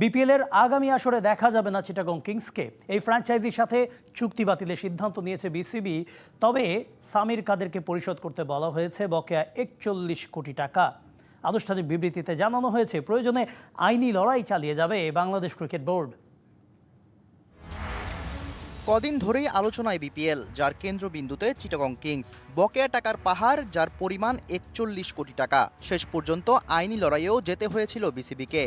BPL এর আগামী আসরে দেখা যাবে না চিটাগং কিংসকে। এই ফ্র্যাঞ্চাইজির সাথে চুক্তি বাতিলের সিদ্ধান্ত নিয়েছে বিসিবি। তবে সামির কাদেরকে পরিশোধ করতে বলা হয়েছে বকেয়া একচল্লিশ কোটি টাকা। আনুষ্ঠানিক বিবৃতিতে জানানো হয়েছে, প্রয়োজনে আইনি লড়াই চালিয়ে যাবে বাংলাদেশ ক্রিকেট বোর্ড। কদিন ধরেই আলোচনায় বিপিএল, যার কেন্দ্রবিন্দুতে চিটাগং কিংস। বকেয়া টাকার পাহাড়, যার পরিমাণ একচল্লিশ কোটি টাকা। শেষ পর্যন্ত আইনি লড়াইয়েও যেতে হয়েছিল বিসিবিকে।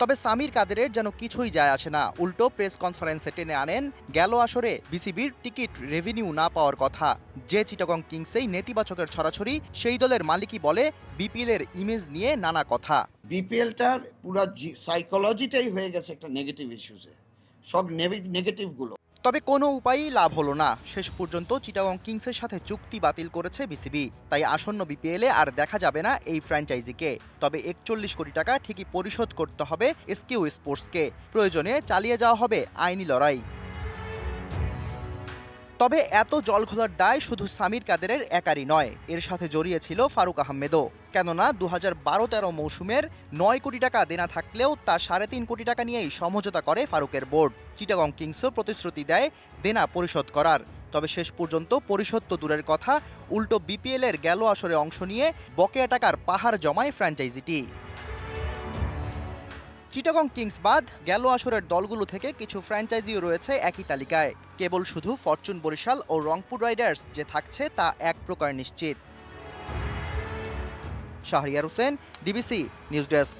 তবে সামির কাদেরের যেন কিছুই যায় আসে না। উল্টো প্রেস কনফারেন্সে টেনে আনেন, গেল আসরে বিসিবির টিকিট রেভিনিউ না পাওয়ার কথা। যে চিটাগং কিংসেই নেতিবাচকের ছড়াছড়ি, সেই দলের মালিকই বলে বিপিএল এর ইমেজ নিয়ে নানা কথা। বিপিএলটার পুরো সাইকোলজিটাই হয়ে গেছে একটা নেগেটিভ ইস্যুসে সব নেগেটিভগুলো তবে কোনো উপায়ই লাভ হলো না। শেষ পর্যন্ত চিটাগং কিংসের সাথে চুক্তি বাতিল করেছে বিসিবি। তাই আসন্ন বিপিএলে আর দেখা যাবে না এই ফ্র্যাঞ্চাইজিকে। তবে একচল্লিশ কোটি টাকা ঠিকই পরিশোধ করতে হবে এসকিউ স্পোর্টসকে। প্রয়োজনে চালিয়ে যাওয়া হবে আইনি লড়াই। তবে এত জল ঘোলার দায় শুধু সামির কাদেরের একারই নয়, এর সাথে জড়িয়ে ছিল ফারুক আহমেদও। কেননা দু হাজার বারো তেরো মৌসুমের নয় কোটি টাকা দেনা থাকলেও তা সাড়ে তিন কোটি টাকা নিয়েই সমঝোতা করে ফারুকের বোর্ড। চিটাগং কিংসও প্রতিশ্রুতি দেয় দেনা পরিশোধ করার। তবে শেষ পর্যন্ত পরিশোধ তো দূরের কথা, উল্টো বিপিএলের গেল আসরে অংশ নিয়ে বকেয়া টাকার পাহাড় জমায় ফ্র্যাঞ্চাইজিটি। চিটাগং কিংস বাদ গেল আসরের দলগুলো থেকে কিছু ফ্র্যাঞ্চাইজিও রয়েছে একই তালিকায়। কেবল শুধু ফরচুন বরিশাল ও রংপুর রাইডার্স যে থাকছে তা এক প্রকার নিশ্চিত। Shahriar Hossain, DBC news desk.